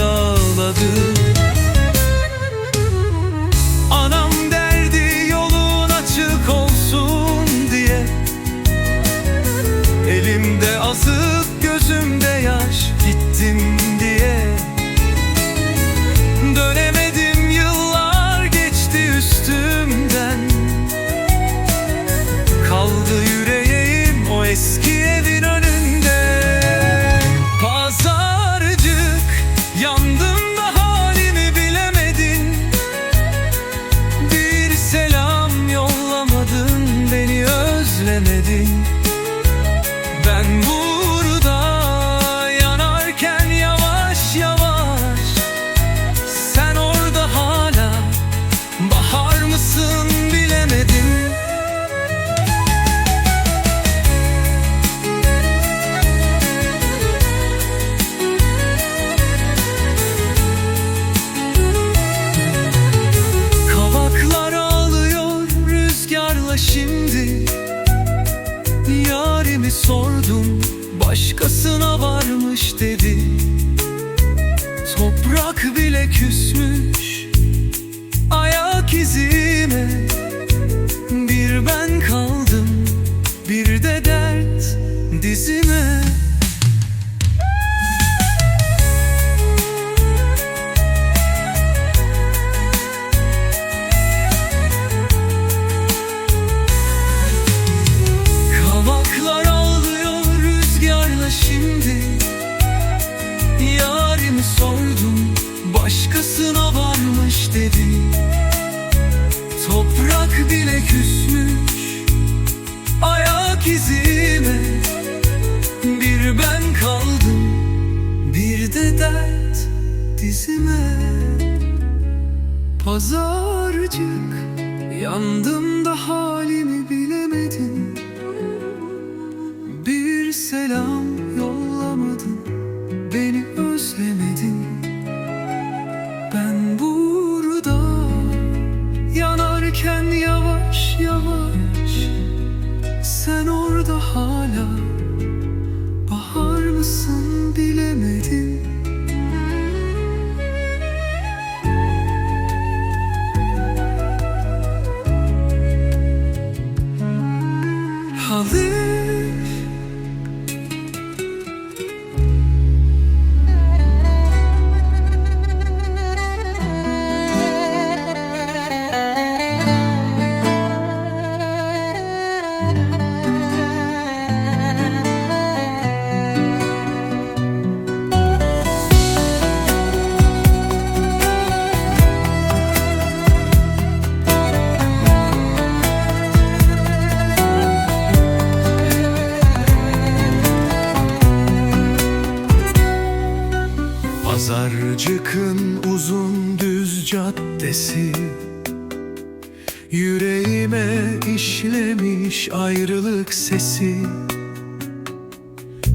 ağladı Kıvırcıkın uzun düz caddesi. Yüreğime işlemiş ayrılık sesi.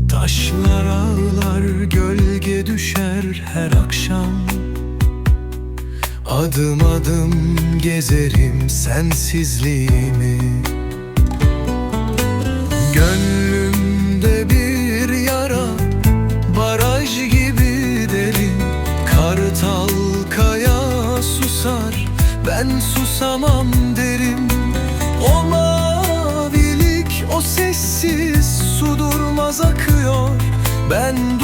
Taşlar ağlar gölge düşer her akşam. Adım adım gezerim sensizliğimi. Gönlüm susamam derim. O mavilik o sessiz su durmaz akıyor. Ben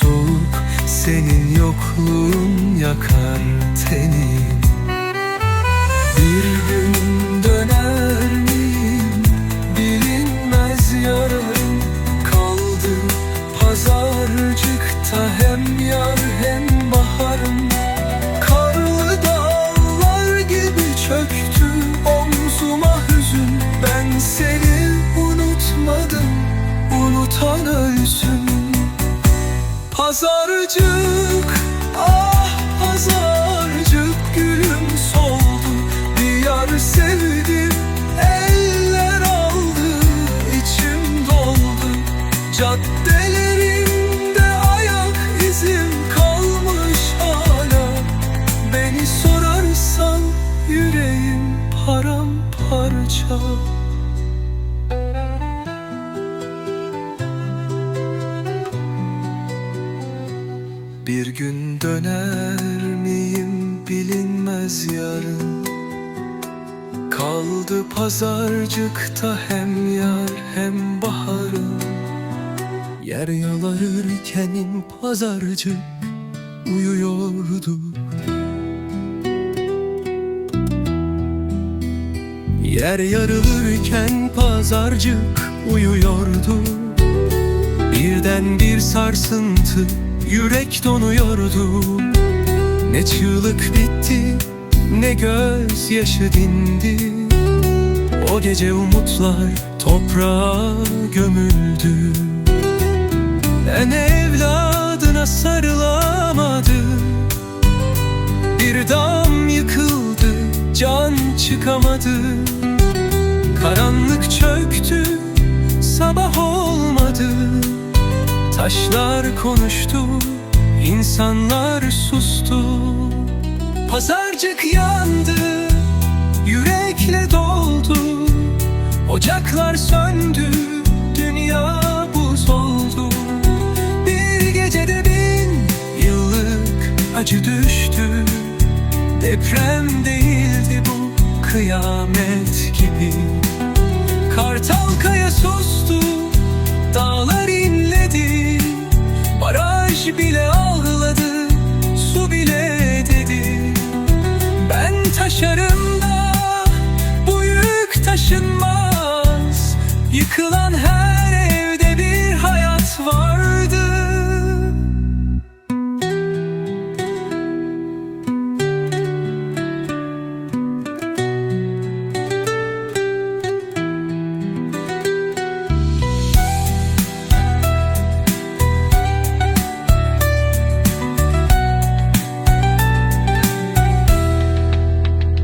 soğuk senin yokluğun yakar tenimi bir gün döner miyim? Bilinmez yarın Kaldı. Pazarcıkta hem yar hem baharım. Karlı dağlar gibi çöktü omzuma hüzün. Ben seni unutmadım unutan ölsün Pazarcık ah pazarcık gülüm soldu. Bir yar sevdim eller aldı içim doldu. Caddelerimde pazarcıkta hem yar hem baharım Yer yalarırken pazarcık uyuyordu. Yer yarılırken pazarcık uyuyordu. Birden bir sarsıntı yürek donuyordu. Ne çığlık bitti ne gözyaşı dindi O gece umutlar toprağa gömüldü. Ben evladına sarılamadı. Bir dam yıkıldı can çıkamadı. Karanlık çöktü sabah olmadı. Taşlar konuştu, insanlar sustu. Pazarcık yandı, yürekle doldu Ocaklar söndü, dünya buz oldu. Bir gecede bin yıllık acı düştü. Deprem değildi bu kıyamet gibi. Kartal kaya sustu Dağlar inledi. Baraj bile ağladı Su bile dedi. Ben taşarım taşınmaz. Yıkılan her evde bir hayat vardı.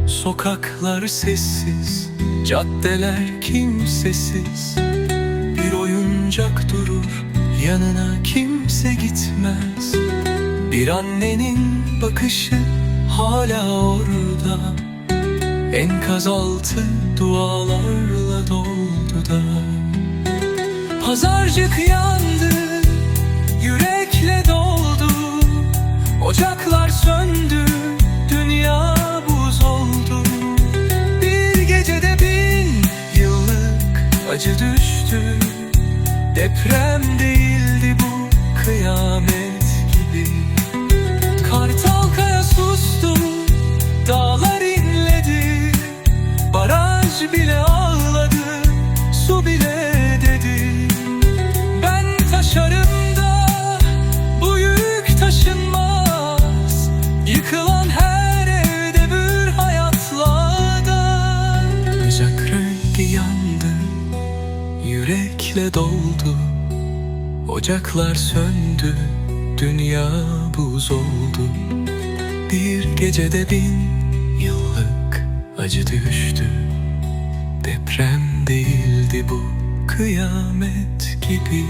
Sokaklar sessiz, caddeler kimsesiz Bir oyuncak durur, yanına kimse gitmez. Bir annenin bakışı hala orada Enkaz altı dualarla doldu da. Pazarcık yandı, yürekle doldu Ocaklar söndü, dünya acı düştü Deprem değildi bu kıyamet gibi. Kartal kaya sustu, dağlar inledi. Baraj bile yürekle doldu. Ocaklar söndü, dünya buz oldu. Bir gecede bin yıllık acı düştü. Deprem değildi bu kıyamet gibi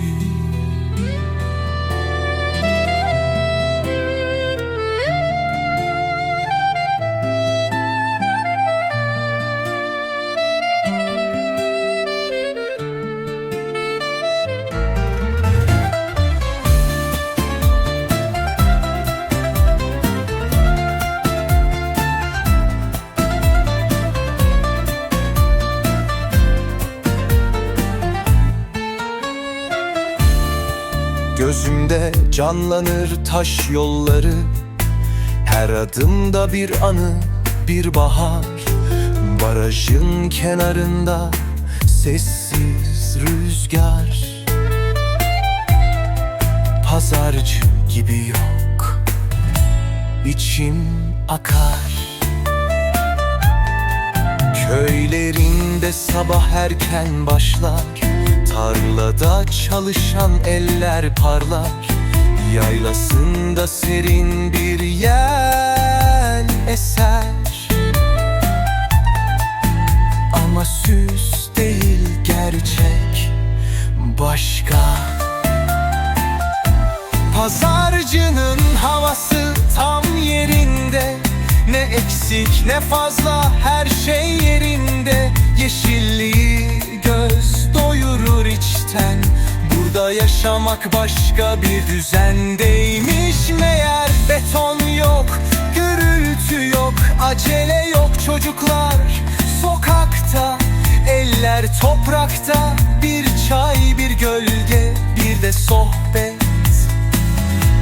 canlanır taş yolları Her adımda bir anı, bir bahar. Barajın kenarında sessiz rüzgar. Pazarcı gibi yok içim akar. Köylerinde sabah erken başlar Tarlada çalışan eller parlar Yaylasında serin bir yel eser. Ama süs değil gerçek başka. Pazarcının havası tam yerinde. Ne eksik ne fazla her şey yerinde. Yeşilliği göz doyurur içten Burada yaşamak başka bir düzendeymiş. Meğer Beton yok, gürültü yok, acele yok çocuklar. Sokakta, eller toprakta Bir çay, bir gölge, bir de sohbet.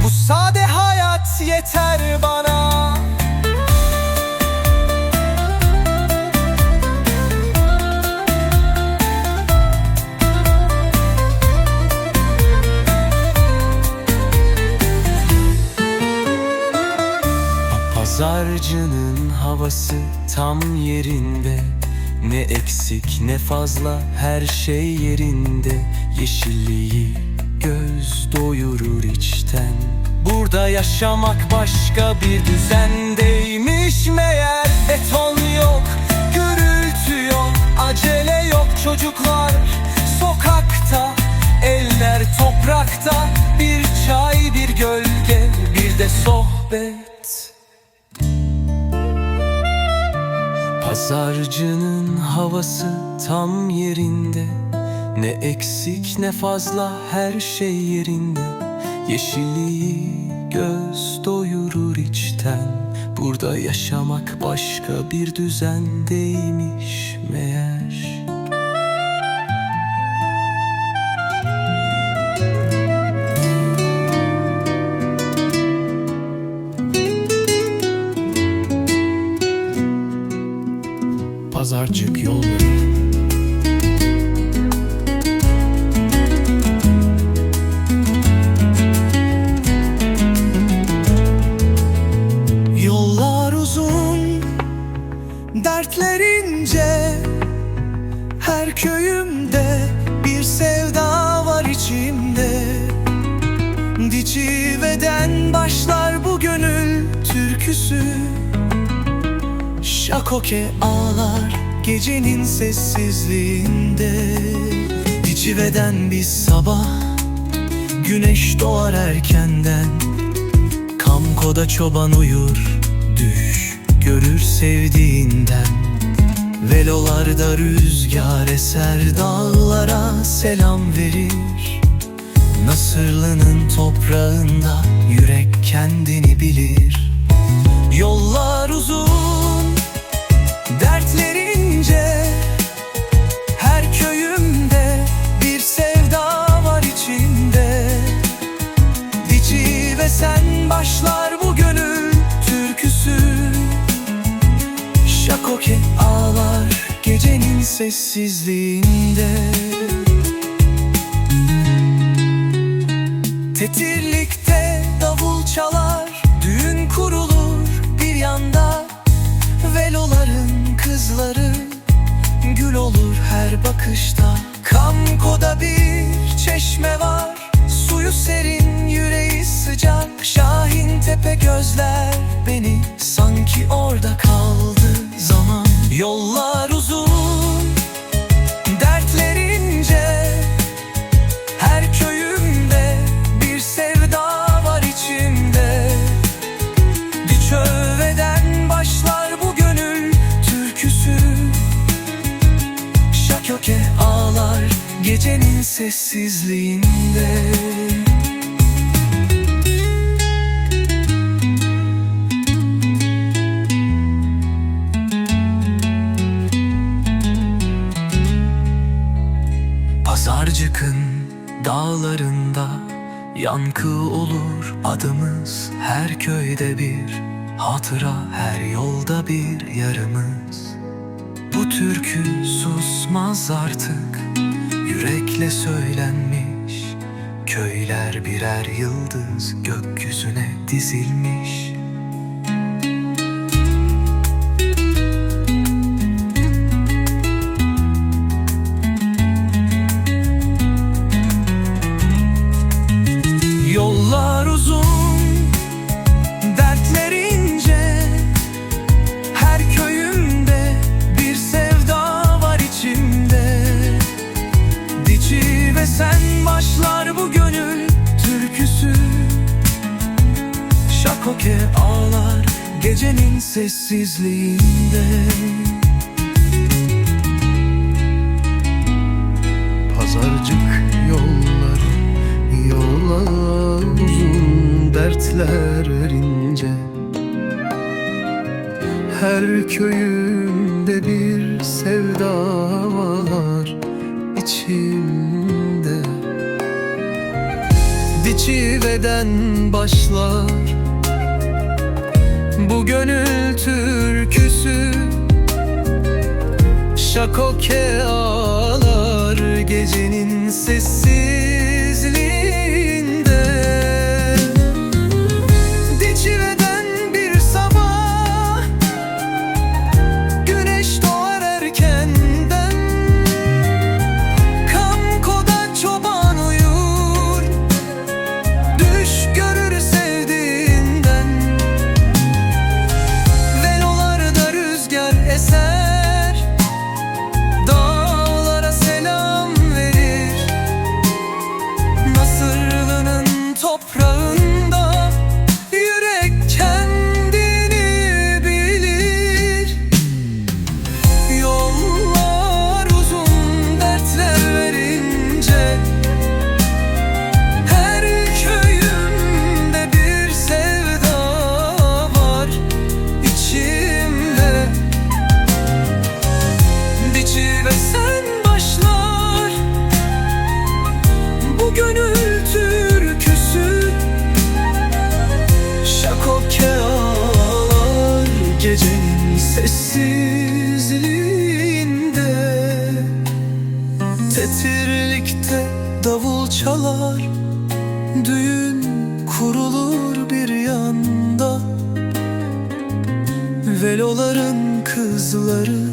Bu sade hayat yeter bana Pazarcının havası tam yerinde. Ne eksik ne fazla her şey yerinde. Yeşilliği göz doyurur içten. Burada yaşamak başka bir düzendeymiş. Meğer Beton yok, gürültü yok, acele yok çocuklar. Sokakta, eller toprakta Bir çay, bir gölge, bir de sohbet Pazarcının havası tam yerinde. Ne eksik ne fazla her şey yerinde. Yeşilliği göz doyurur içten. Burada yaşamak başka bir düzendeymiş meğer Pazarcık yolları Yollar uzun, dertler ince Her köyümde bir sevda var içimde. Diciveden başlar bu gönül türküsü. Şakoke ağlar gecenin sessizliğinde Diciveden bir sabah Güneş doğar erkenden Kamkoda çoban uyur Düş görür sevdiğinden. Velolarda rüzgar eser Dağlara selam verir. Nasırlı'nın toprağında Yürek kendini bilir. Yollar uzun sessizliğinde. Tetirlikte davul çalar Düğün kurulur bir yanda. Veloların kızları Gül olur her bakışta. Kamkoda bir çeşme var Suyu serin yüreği sıcak. Şahin tepe gözler beni Sanki orada kaldı. Zaman Yollar sessizliğinde. Pazarcık'ın dağlarında Yankı olur adımız. Her köyde bir Hatıra her yolda bir yarımız. Bu türkü susmaz artık Yürekle söylenmiş. Köyler birer yıldız gökyüzüne dizilmiş sessizliğinde. Pazarcık Yollar uzun dertler ince Her köyümde bir sevda var içimde. Diçiveden başlar Bu gönül türküsü. Şakoke ağlar gecenin sessizliğinde Gecenin sessizliğinde Tetirlikte davul çalar Düğün kurulur bir yanda. Veloların kızları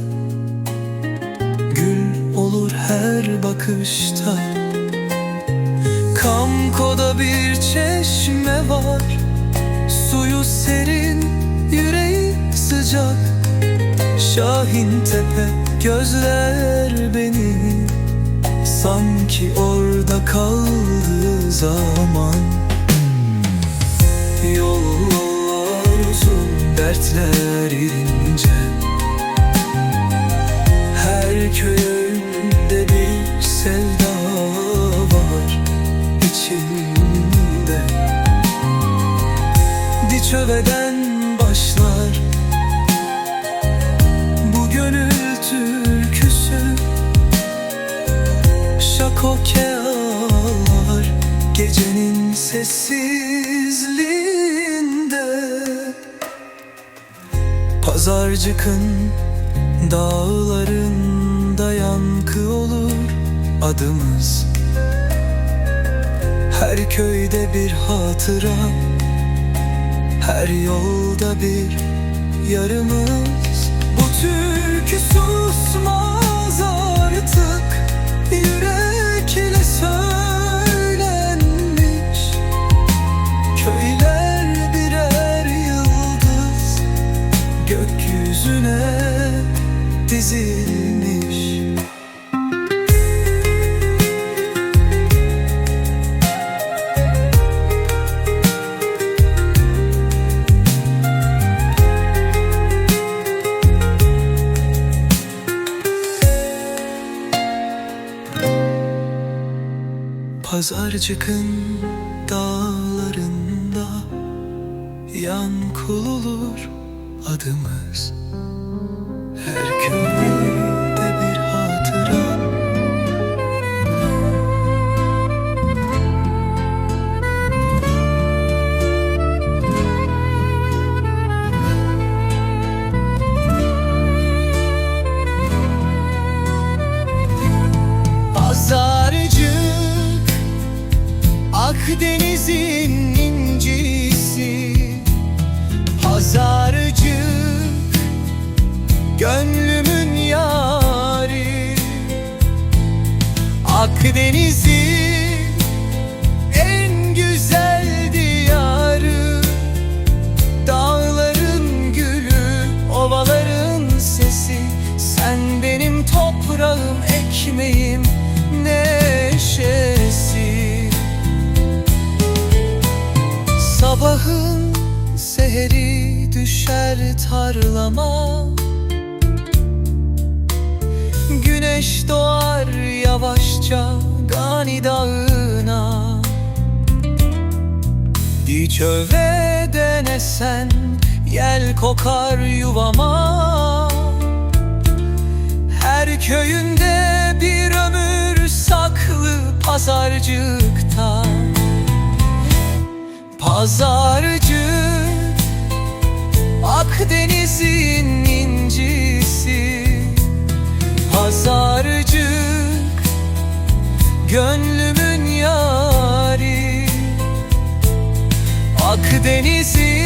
Gül olur her bakışta. Kamkoda bir çeşme var Suyu serin, sıcak Şahin tepe gözler beni. Sanki orada kaldığı zaman. Yollar uzun, dertler ince Her köyde bir hatıra. Her yolda bir yarımız. Bu türkü susmaz Pazarcıkın Sabahın seheri düşer tarlama. Güneş doğar yavaşça Gani dağına. Diç öve denesen Yel kokar yuvama. Her köyünde bir ömür saklı pazarcıkta Pazarcı Akdeniz'in incisi. Pazarcık Gönlümün yari. Akdeniz'in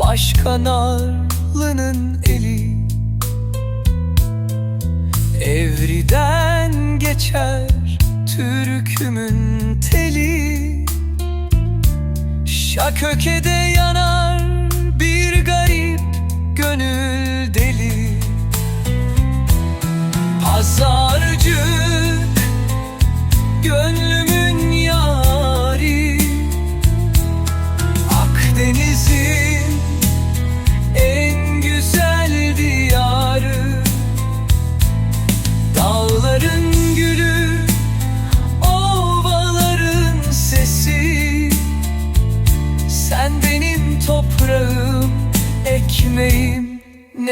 başka narlının eli. Evriden geçer türkümün teli. Şakökede yanar bir garip gönül deli. Pazarcı Gönlümün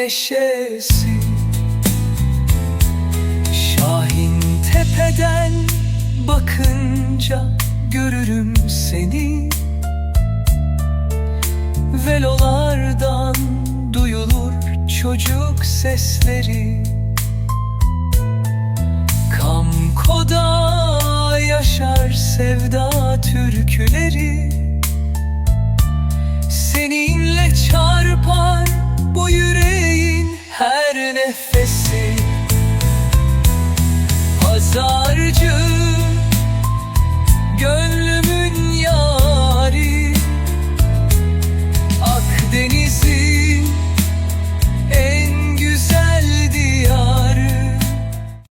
neşesi. Şahin tepeden bakınca görürüm seni. Velolardan duyulur çocuk sesleri. Kamkoda yaşar sevda türküleri. Seninle çarpar bu yüreğin her nefesi Pazarcı